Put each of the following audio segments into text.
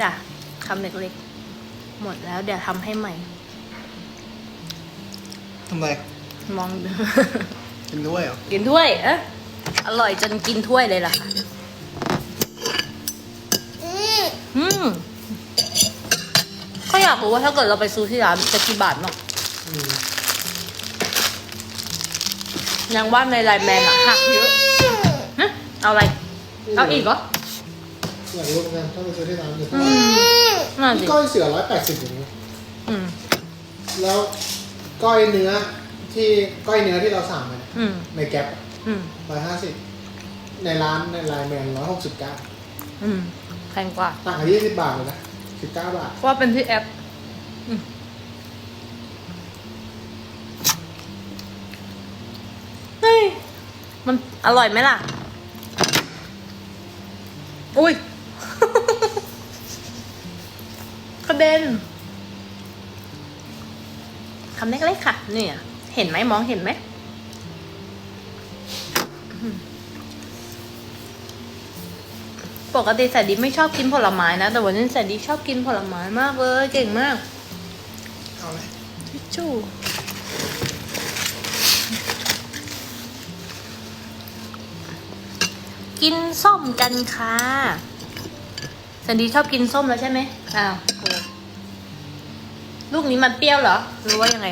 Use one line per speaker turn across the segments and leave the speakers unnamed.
จ้ะคำเล็กๆ หมดแล้วเดี๋ยวทำให้ใหม่
ทำไร
มองดู
กินด้วยเหรอ
กินถ้วยเอ๊ะอร่อยจนกินถ้วยเลยล่ะค่ะอืมก็อยากรู้ว่าถ้าเกิดเราไปซื้อที่ร้านจะกี่บาทเนาะ
อืม
ยังว่าในไลน์แมนอะหักเยอะฮะเอาอะไร เอาอีกเหรอ
อยากรู้เหมือนกันถ้าไปซื้อที่ร้านเนี่ย
อืมน่าสิ
ก้อยเสือร้อยแปดสิบอย่างนี้
อืม
แล้วก้อยเนื้อที่ก้อยเนื้อที่เราสั่งมา
อืม
ในแก๊ป
อืม
ร้อยห้าสิบในร้านในไลน์แมนร้อยหกสิบเก้า
อืมแพงกว่า
ต่างกันยี่สิบบาทเลยนะสิบเก้าบาท
เพราะว่าเป็นที่แอปอืมเฮ้ย มันอร่อยไหมล่ะ อุ้ย กระเด็นคำเล็กๆค่ะ เนี่ย เห็นไหมมองเห็นไหมอืมปกติแสนดีไม่ชอบกินผลไม้นะ แต่วันนี้แสนดีชอบกินผลไม้มากเลยเก่งมาก
เอาเลย
ทิชชู่กินส้มกันค่ะแสนดีชอบกินส้มแล้วใช่ไหมอ้าวโหลูกนี้มันเปรี้ยวเหรอ หรือว่ายังไง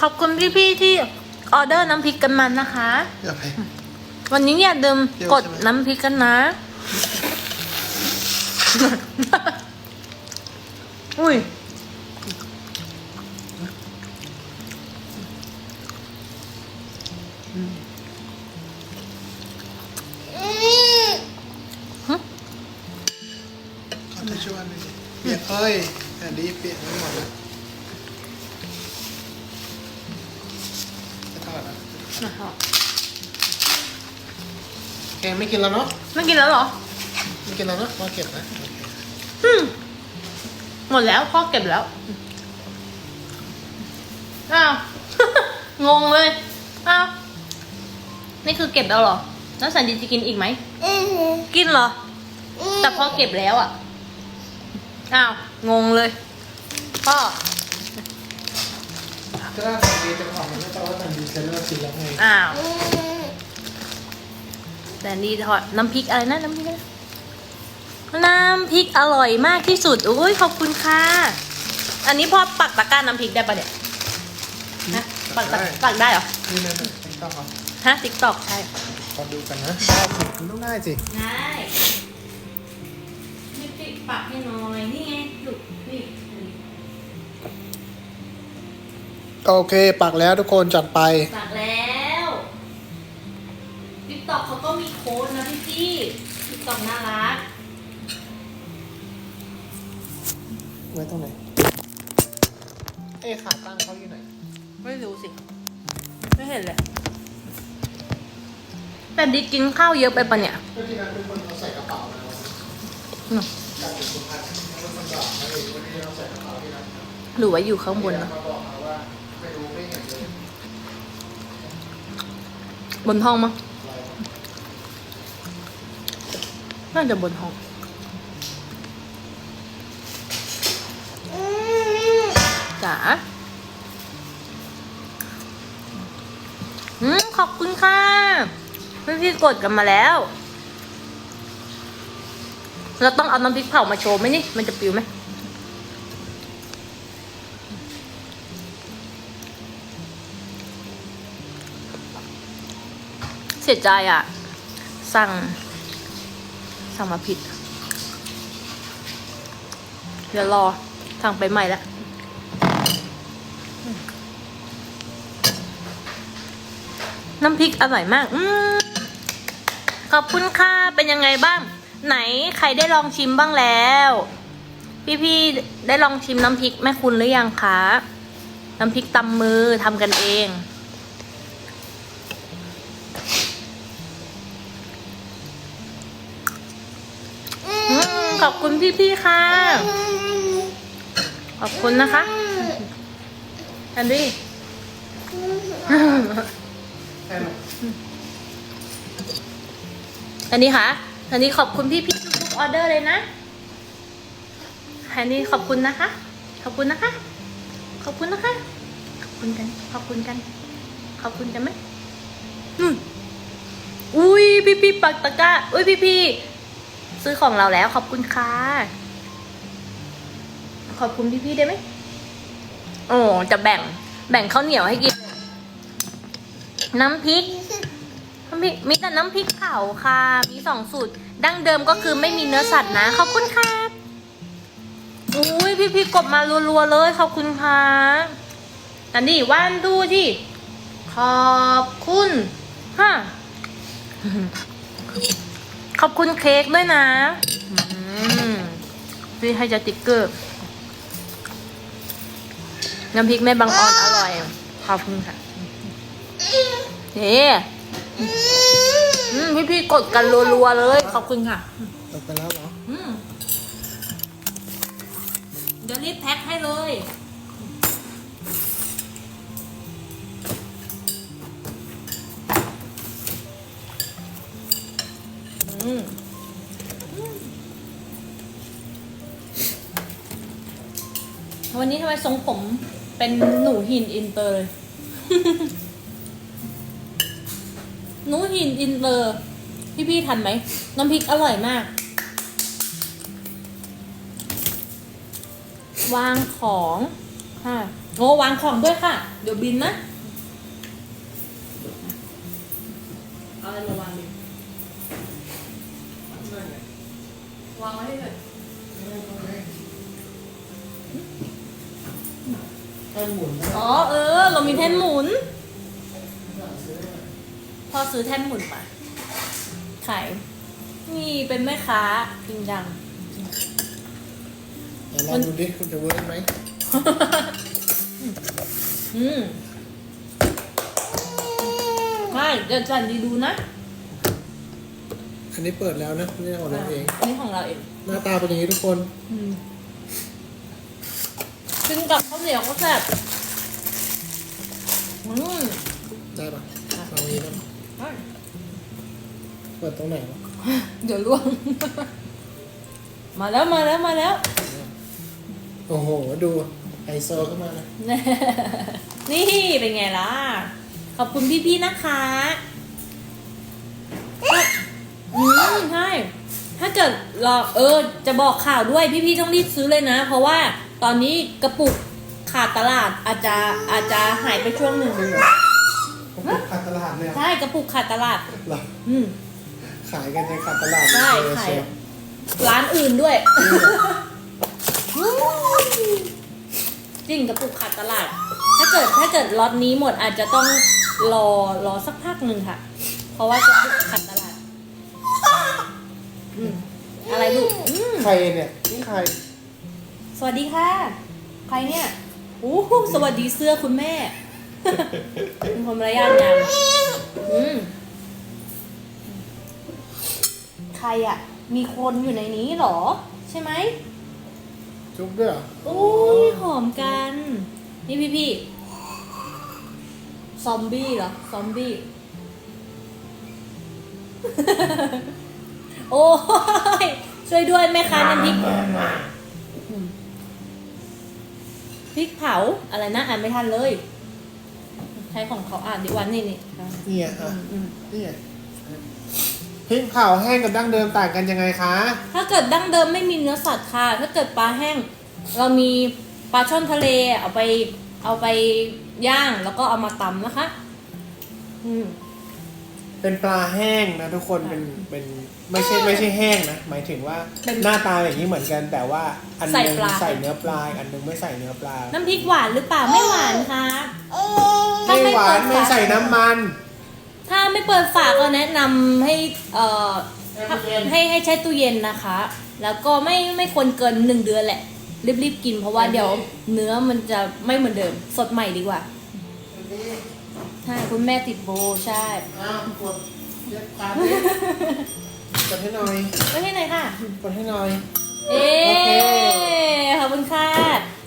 ขอบคุณพี่ๆที่ออเดอร์น้ำพริกกันมันนะคะ
อยากให้
วันนี้อย่าลืม
เปรี้ยว
กด
ใช่ไหม
น้ำพริกกันนะ อุ้ย
เปียกเอ้ยแต่ดีเปียกไม่หมดนะจะทอดอะแกงไม่กินแล้วเนาะ
ไม่กินแล้วเหรอ
ไม่กินแล้วเนาะมาเก็บนะโอเค
อืมหมดแล้วพ่อเก็บแล้ว อ้าว งงเลย อ้าว นี่คือเก็บแล้วเหรอ แล้วสันดีจะกินอีกไหม กินเหรอ แต่พ่อเก็บแล้วอะ อ้าวงงเลยพ่อ
ก็ได้ทันดีจะขอมันไม่ต้องว่าทันดีจะเลิกกินแล้วไง
อ้าวแต่นี่ทอดน้ำพริกอะไรนะน้ำพริกอะไรน้ำพริกอร่อยมากที่สุดอุ้ยขอบคุณค่ะ อันนี้พ่อปักตะกร้าน้ำพริกได้ปะเนี่ยฮะปักตะปักได้เหรอ
นี่นะติ๊กต็อกเอา
ฮะติ๊กตอกใช่
ขอดูกันนะได้สิมันต้องได้สิ
ได้ นี่ติ๊กปักให้หน่อย นี่ไงลูกนี่
โอเค ปักแล้วทุกคนจัดไป
ปักแล้วติ๊กตอกเขาก็มีโค้ดนะพี่พี่ติ๊กตอกน่ารัก
ไว้ตรงไหนเอ้ขาตั้งเขาอยู่ไหน
ไม่รู้สิ ไม่เห็นเลย แต่ดิกินข้าวเยอะไปปะเนี่ย
ก็ที่นั้นเป็นคนเอาใส่กระเป๋าแล้ว
อืม หรือว่าอยู่ข้างบน
บน
ห้องมั้งน่าจะบนห้องจ๋าขอบคุณค่ะ พี่พี่กดกันมาแล้ว เราต้องเอาน้ำพริกเผามาโชว์ไหมนี่ มันจะปิวไหมเสียใจอะ สั่ง สั่งมาผิด เดี๋ยวรอ สั่งไปใหม่ล้วน้ำพริกอร่อยมาก อืมขอบคุณค่ะ เป็นยังไงบ้าง ไหนใครได้ลองชิมบ้างแล้ว พี่ๆได้ลองชิมน้ำพริกแม่คุณหรือยังคะน้ำพริกตำมือทำกันเองอขอบคุณพี่ๆค่ะ ขอบคุณนะคะแอนดี้อันนี้ค่ะ อันนี้ขอบคุณพี่พี่ทุกๆออเดอร์เลยนะอันนี้ขอบคุณนะคะ ขอบคุณนะคะ ขอบคุณนะคะ ขอบคุณกัน ขอบคุณกัน ขอบคุณกันไหมอืมอุ้ยพี่พี่ปักตะกร้าอุ้ยพี่พี่ซื้อของเราแล้ว ขอบคุณค่ะ ขอบคุณพี่พี่ได้ไหมโอ้จะแบ่ง แบ่งข้าวเหนียวให้กิน น้ำพริก น้ำพริกมีแต่น้ำพริกเผาค่ะ มีสองสูตร ดั้งเดิมก็คือไม่มีเนื้อสัตว์นะ ขอบคุณค่ะอุ้ยพี่พี่กดมารัวๆเลย ขอบคุณค่ะอันนี้ว่านดูที่ ขอบคุณฮะขอบคุณเค้กด้วยนะพี่ให้จะติ๊กเกอร์ น้ำพริกแม่บางออนอร่อย ขอบคุณค่ะเฮ้ อืมพี่ๆกดกันรัวๆเลย ขอบคุณค่ะ
ตกไปแล้วเหรอ
อืมเดี๋ยวรีบแพ็คให้เลย อืมวันนี้ทำไมทรงผมเป็นหนูหินอินเตอร์เลยห นูหินอินเตอร์พี่ๆทันไหม น้ำพริกอร่อยมาก วางของค่ะโอ้วางของด้วยค่ะ เดี๋ยวบินนะ เอาอะไรมาวางดิวางไว้ให้เลย
แค่หมุนนะ
อ๋อเออ เรามีแท่นหมุน พอซื้อแท่นหมุนมาขายนี่เป็นแม่ค้าจริงจัง
เดี๋ยวลองดูดิคุณจะเวิร์กไหม
อืมใช่เดี๋ยวจันดีดูนะ
อันนี้เปิดแล้วนะนี่ของเราเอง
อันนี้ของเราเอง
หน้าตาเป็นอย่างนี้ทุกคน
อืมกินกับข้าวเหนียวก็แซ่บอืม
ได้ปะเอาอย่างนี้นะ เปิดตรงไหนวะ
เดี๋ยวล่วง มาแล้วมาแล้วมาแล้ว
โอ้โห ดูไฮโซเข้ามานะ
นี่เป็นไงล่ะ ขอบคุณพี่ๆนะคะอืมใช่ ถ้าเกิดรอเออ จะบอกข่าวด้วยพี่ๆต้องรีบซื้อเลยนะ เพราะว่าตอนนี้กระปุกขาดตลาดอาจจะอาจจะหายไปช่วงหนึ่ง
ขาดตลาดเลยเหรอ
ใช่กระปุกขาดตลาด
เหรอ
อืม
ขายกันในขาดตลาด
ใช่
เลย
ขาย
เชียว
ร้านอื่นด้วย จริงกระปุกขาดตลาด ถ้าเกิดถ้าเกิดล็อตนี้หมดอาจจะต้องรอรอสักพักหนึ่งค่ะ เพราะว่ากระปุกขาดตลาดอืมอะไรลูกอืม
ใครเนี่ยนี่ใคร
สวัสดีค่ะ ใครเนี่ยโอ้โหสวัสดีเสื้อคุณแม่ เป็นคนมารยาทงามอืม รอะ มีคนอยู่ในนี้เหรอ ใช่ไหม
จุ๊บด้วยเหรอ
โอ้ยหอมกัน นี่พี่พี่ซอมบี้เหรอ ซอมบี้ โอ้ย ช่วยด้วยแม่ค้าน้ำพริกอืมพริกเผาอะไรนะอ่านไม่ทันเลย ใช้ของเขาอ่านดีวันนี่นี่
เนี่ยอะ
อืมอืม
เนี่ย พริกเผาแห้งกับดั้งเดิมต่างกันยังไงคะ
ถ้าเกิดดั้งเดิมไม่มีเนื้อสัตว์ค่ะ ถ้าเกิดปลาแห้ง เรามีปลาช่อนทะเลเอาไปเอาไปย่างแล้วก็เอามาตำนะคะ อืม
เป็นปลาแห้งนะทุกคนเป็นเป็นไม่ใช่ไม่ใช่แห้งนะหมายถึงว่า
เป็น
หน้าตาอย่างนี้เหมือนกัน แต่ว่าอันหนึง
ใส่ปลา
ใส่เนื้อปลาอีกอันหนึงไม่ใส่เนื้อปลา
น้ำพริกหวานหรือเปล่าไม่หวานค่ะถ้า
ไม่
ไม่
หวา
เปิ
น
ด
ไม่
ฝา
ใส่น้ำมัน
ถ้าไม่เปิดฝาก็แนะนำให้เอ่อให้ให้ใช้ตู้เย็นนะคะ แล้วก็ไม่ไม่ควรเกินหนึ่งเดือนแหละ รีบๆกินเพราะว่าเดี๋ยวเนื้อมันจะไม่เหมือนเดิม สดใหม่ดีกว่าใช่คุณแม่ติดโบใช่
อ้าวกดเย็บปลาดิกดให้หน่อย
ไม่ให้ไหนค่ะ
กดให้หน่อย
เอ๊
โอเค
ขอบคุณค่ะ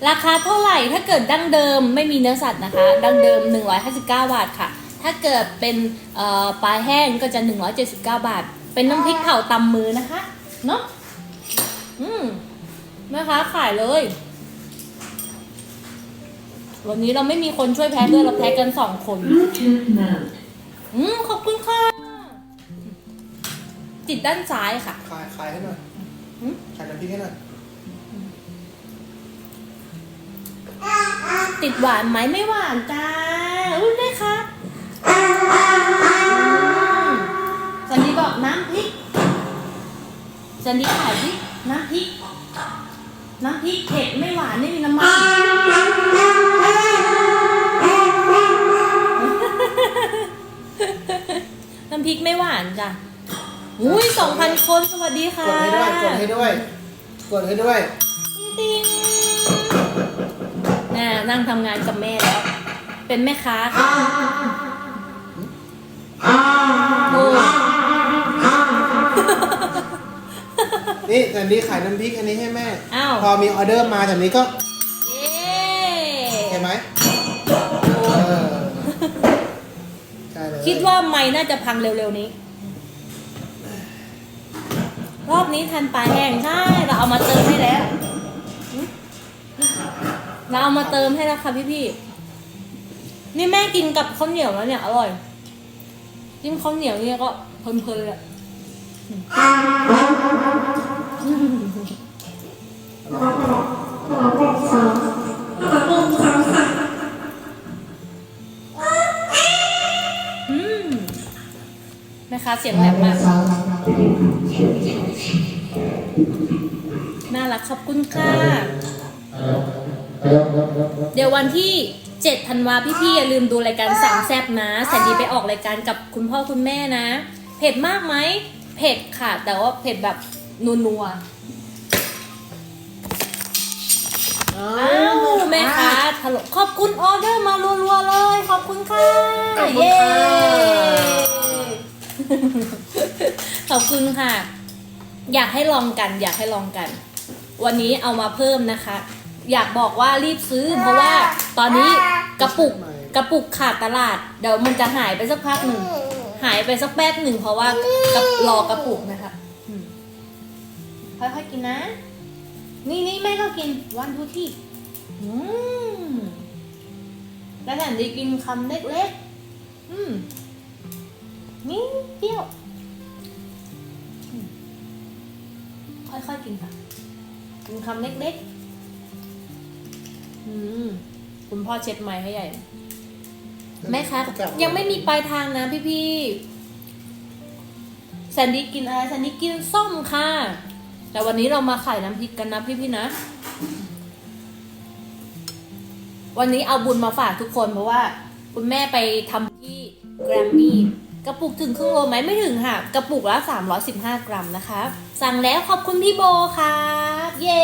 ราคาเท่าไหร่ถ้าเกิดดั้งเดิมไม่มีเนื้อสัตว์นะคะ ดั้งเดิม 159 บาทค่ะ ถ้าเกิดเป็นเอ่อปลาแห้งก็จะ 179 บาท เป็นน้ำพริกเผาตำมือนะคะ เนาะอืมแม่ค้าขายเลย วันนี้เราไม่มีคนช่วยแพ็คด้วยเราแพ็คกันสองคน
Bluetooth mode.
อืมขอบคุณค่ะ ติดด้านซ้ายค่ะ
คลายคลายให้หน่อย
หืม
คลายน้ำพริกให้หน่อย
ติดหวานไหมไม่หวานจ้าอุ้ยแม่คะอืม สันดีบอกน้ำพริกสันดีขายพริกน้ำพริก น้ำพริกเผ็ดไม่หวานไม่มีน้ำมันน้ำพริกไม่หวานจ้ะอุ้ยสองพันคนสวัสดี
ก
ค่ะ
ดให้ด้วย กดให้ด้วย กดให้ด้วย
ติ๊งน่ะนั่งทำงานกับแม่แล้ว เป็นแม่ค้าค่ะโอ้
นี่แต่นี้ขายน้ำพริกอันนี้ให้แม่
อ้าว
พอมีออเดอร์มาแต่นี้ก็
เย้
เห็นไหมเออใช่เลย
คิดว่าไม่น่าจะพังเร็วๆนี้ รอบนี้ทันปลาแห้งใช่ เราเอามาเติมให้แล้วหึเราเอามาเติมให้แล้วค่ะพี่ๆนี่แม่กินกับข้าวเหนียวแล้วเนี่ยอร่อย จิ้มข้าวเหนียวเนี่ยก็เพลินๆเลยอะอืมแม่ค้าเสียงแหลมมาก น่ารักขอบคุณค่ะ เดี๋ยววันที่ 7ธันวาพี่ๆอย่าลืมดูรายการสามแซบนะแสนดีไปออกรายการกับคุณพ่อคุณแม่นะ เผ็ดมากไหมเผ็ดค่ะ แต่ว่าเผ็ดแบบนัวๆ
อ้า
อ้าวแม่ค้าถลกขอบคุณออเดอร์มารัวๆเลย ขอบคุณค่ะ
ขอบคุณ
เย้
ค่ะ
ขอบคุณค่ะ อยากให้ลองกัน อยากให้ลองกัน วันนี้เอามาเพิ่มนะคะ อยากบอกว่ารีบซื้อ เพราะว่าตอนนี้กระปุกกระปุกขาดตลาด เดี๋ยวมันจะหายไปสักพักหนึ่งหายไปสักแป๊บหนึ่งเพราะว่ากับรอกระปุกนะคะค่อยๆกินนะ นี่นี่แม่ก็กินวันทุกที่อืมแล้วแถมได้กินคำเล็กๆอืมนี่เปรี้ยวค่อยๆกินค่ะกินคำเล็กๆ คุณพ่อเช็ดไม้ให้ใหญ่ แม่คะ
จับ
ยังไม่มีปลายทางนะพี่พี่ๆแซนดี้กินอะไรแซนดี้กินส้มค่ะ แต่วันนี้เรามาขายน้ำพริกกันนะพี่พี่ๆนะ วันนี้เอาบุญมาฝากทุกคนเพราะว่า คุณแม่ไปทำที่แกรมมี่กระปุกถึงครึ่งโลไหมไม่ถึงค่ะ กระปุกละ 315 กรัมนะคะ สั่งแล้วขอบคุณพี่โบค่ะ เย้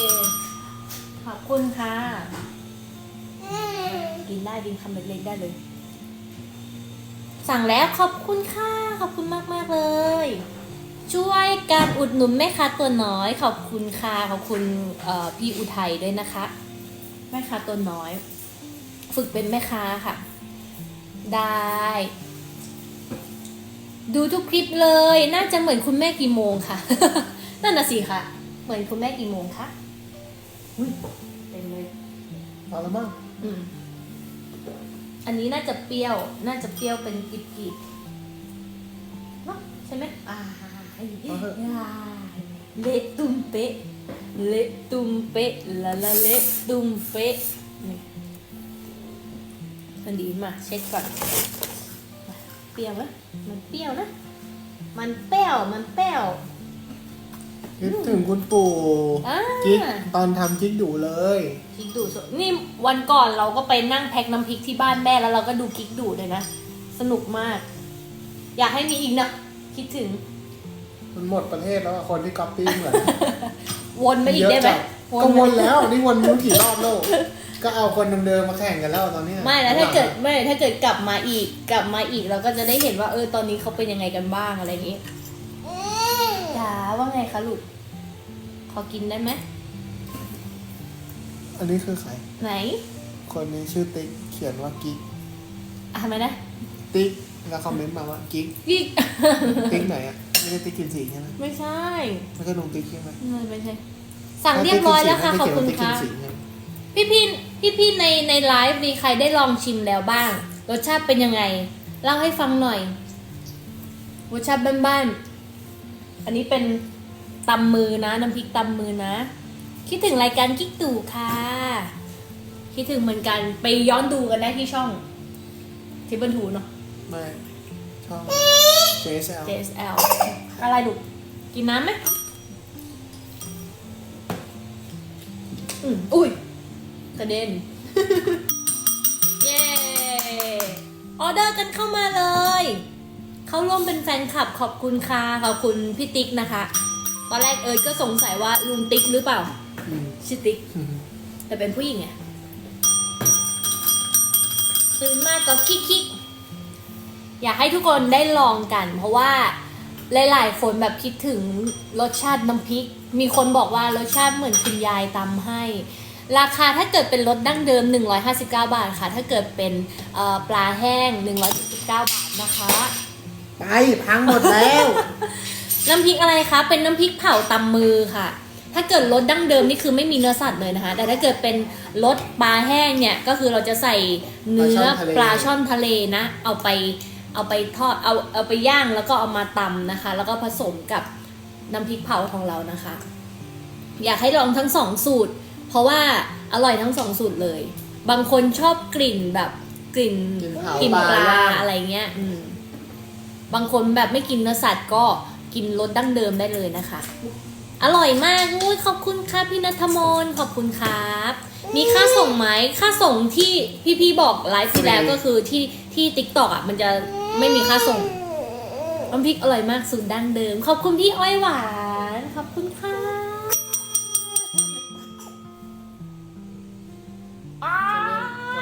ข อบคุณค่ะ กินได้กินคำเล็กๆได้เลย สั่งแล้วขอบคุณค่ะ ขอบคุณมากมากๆเลย ช่วยการอุดหนุนแม่ค้าตัวน้อย ขอบคุณค่ะ ขอบคุณพี่อุทัยด้วยนะคะ แม่ค้าตัวน้อย ฝึกเป็นแม่ค้าค่ะ ได้ ดูทุกคลิปเลย น่าจะเหมือนคุณแม่กี่โมงค่ะ นั่นน่ะสิค่ะ เหมือนคุณแม่กี่โมงคะอุ้ย เอา
แล้วมั้ง
อืม อันนี้น่าจะเปรี้ยว น่าจะเปรี้ยวเป็นกริบๆเนาะใช่ไหมอ่าเละตุ้มเป๊ะ เละตุ้มเป๊ะละละเละตุ้มเป๊ะนี่มันดีมาเช็คก่อน เปรี้ยวไหมมันเปรี้ยวนะ มันเปรี้ยว มันเปรี้ยว
คิดถึงคุณปู่
อ่า
กิ๊กตอนทำกิ๊กดูเลย
กิ๊กดูสดนี่วันก่อนเราก็ไปนั่งแพ็คน้ำพริกที่บ้านแม่แล้วเราก็ดูกิ๊กดูเลยนะ สนุกมาก อยากให้มีอีกนะ คิดถึง
มันหมดประเทศแล้วอะคนที่ก๊อปปี้เหมือน
วนไปอีกได้ไหม
เยอะจังก็วนแล้วนี่วนไม่รู้กี่รอบแล้วก็เอาคนเดิมๆมาแข่งกันแล้วตอนนี้
ไม่แล้วถ้าเกิดไม่ถ้าเกิดกลับมาอีกกลับมาอีกเราก็จะได้เห็นว่าเออตอนนี้เขาเป็นยังไงกันบ้างอะไรอย่างนี้จ๋าว่าไงคะลูก ขอกินได้ไหม
อันนี้คือใคร
ไหน
คนนี้ชื่อติ๊กเขียนว่ากิ๊ก
อะทำไมนะ
ติ๊กแล้วคอมเมนต์มาว่ากิ๊ก
กิ๊ก
ติ๊กไหนอะไม่ได้ติ๊กกินสีใช่ไหม
ไม่ใช่
ไม่ใช่ลุงติ๊กใช่ไหม
ไม่ใช่ สั่งเรียบร้อยแล้วค่ะ ขอบคุณ
ติ๊กกิน
ค่ะ
สีใช่ไหม
พี่พี่พี่พี่ในในไลฟ์มีใครได้ลองชิมแล้วบ้าง รสชาติเป็นยังไง เล่าให้ฟังหน่อย รสชาติบ้านๆ อันนี้เป็นตำมือนะน้ำพริกตำมือนะ คิดถึงรายการกิ๊กตู่ค่ะ คิดถึงเหมือนกันไปย้อนดูกันได้ที่ช่องทิปเปิลทูเนาะ
ไม่ช่อง JSL
JSL อะไรลูกกินน้ำไหมอืมอุ้ยกระเด็น เย้ ออเดอร์กันเข้ามาเลย เข้าร่วมเป็นแฟนคลับขอบคุณค่ะขอบคุณพี่ติ๊กนะคะ ตอนแรกเอิร์ธก็สงสัยว่าลุงติ๊กหรือเปล่าชื่อติ๊ก แต่เป็นผู้หญิงไงตื่นมากก็คิกคิกอยากให้ทุกคนได้ลองกัน เพราะว่าหลาย ๆ คนแบบคิดถึงรสชาติน้ำพริก มีคนบอกว่ารสชาติเหมือนคุณยายตำให้ ราคาถ้าเกิดเป็นรสดั้งเดิม 159 บาทค่ะ ถ้าเกิดเป็นปลาแห้ง 179 บาทนะคะ
ไปพังหมดแล้ว
น้ำพริกอะไรคะ เป็นน้ำพริกเผาตำมือค่ะ ถ้าเกิดรสดั้งเดิมนี่คือไม่มีเนื้อสัตว์เลยนะคะ แต่ถ้าเกิดเป็นรสปลาแห้งเนี่ยก็คือเราจะใส่เนื้อป
ป
ลา
ลาช่
ช่อ
อนน
ทะ
ทะ
เล
เล
นะ เอาไปเอาไปทอดเอาเอาไปย่างแล้วก็เอามาตำนะคะ แล้วก็ผสมกับน้ำพริกเผาของเรานะคะ อยากให้ลองทั้งสองสูตร เพราะว่าอร่อยทั้งสองสูตรเลย บางคนชอบกลิ่นแบบกลิ่น
กลิ่นเผาก
ลิ่น
ป
ป
ลา
ลา
ย่าง
อะไรเงี้ย อืม บางคนแบบไม่กินเนื้อสัตว์ก็กินรสดั้งเดิมได้เลยนะคะ อร่อยมากอุ้ยขอบคุณค่ะพี่นัทมนต์ขอบคุณครับ มีค่าส่งไหมค่าส่งที่พี่พี่ๆบอกไลฟ์ที่แล้วก็คือที่ที่ติ๊กตอกอะมันจะไม่มีค่าส่งน้ำพริกอร่อยมากสูตรดั้งเดิม ขอบคุณพี่อ้อยหวานขอบคุณค่ะอ้า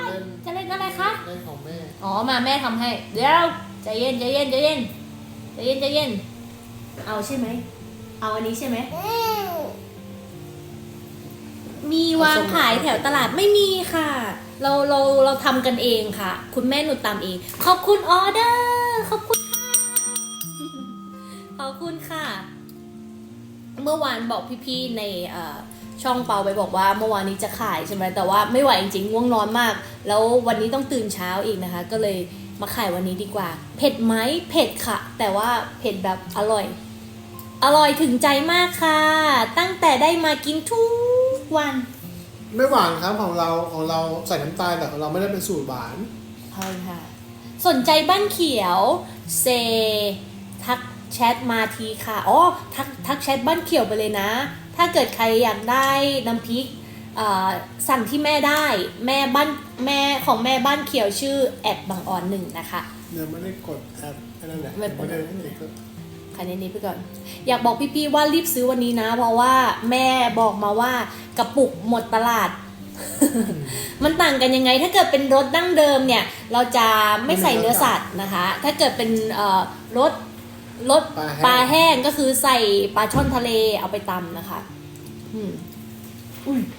ยจะเล่นอะไรคะ
เรื่องของแม่
อ๋อมาแม่ทำให้เดี๋ยว ใจเย็นใจเย็นใจเย็นใจเย็นใจเย็น เอาใช่ไหม เอาอันนี้ใช่ไหม มีวางขายแถวตลาดไม่มีค่ะ เราเราเราทำกันเองค่ะ คุณแม่หนูตามเอง ขอบคุณออเดอร์ขอบคุณค่ะขอบคุณค่ะ เมื่อวานบอกพี่ๆในช่องเปาไปบอกว่าเมื่อวานนี้จะขายใช่ไหมแต่ว่าไม่ไหวจริงๆง่วงนอนมาก แล้ววันนี้ต้องตื่นเช้าอีกนะคะ ก็เลย มาขายวันนี้ดีกว่า เผ็ดไหมเผ็ดค่ะ แต่ว่าเผ็ดแบบอร่อย อร่อยถึงใจมากค่ะ ตั้งแต่ได้มากินทุกวัน
ไม่หวานครับของเราของเราใส่น้ำตาลแต่ของเราไม่ได้เป็นสูตรหวาน
ใช่ค่ะ สนใจบ้านเขียวเซทักแชทมาทีค่ะ อ๋อ ทักทักแชทบ้านเขียวไปเลยนะ ถ้าเกิดใครอยากได้น้ำพริกเอ่อ สั่งที่แม่ได้แม่บ้านแม่ของแม่บ้านเขียวชื่อแอดบางออนหนึ่งนะคะ
เดี๋ยวไม่ได้กดแอปอันนั่นแหละ
ไม่เป็นไร
ไม่ได้กด
คะแนนนี้ไปก่อน อยากบอกพี่ๆว่ารีบซื้อวันนี้นะ เพราะว่าแม่บอกมาว่ากระปุกหมดตลาด มันต่างกันยังไง ถ้าเกิดเป็นรสดั้งเดิมเนี่ย เราจะไม่ใส่เนื้อสัตว์นะคะ ถ้าเกิดเป็นเอ่อรสรสปลาแห้งก็คือใส่ปลาช่อนทะเลเอาไปตำนะคะ อืมอุ้ยแซ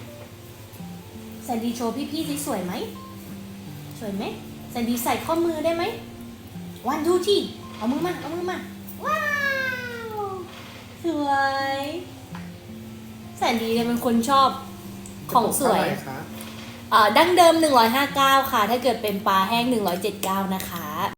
นดี้โชว์พี่ๆสิสวยไหมสวยไหมแซนดี้ใส่ข้อมือได้ไหมวันดูที่เอามือมาเอามือมาว้าวสวยแสนดีเนี่ยเป็นคนชอบของสวย
เท่าไหร่คะ
เอ่อดั้งเดิม 159 ค่ะ ถ้าเกิดเป็นปลาแห้ง 179 นะคะ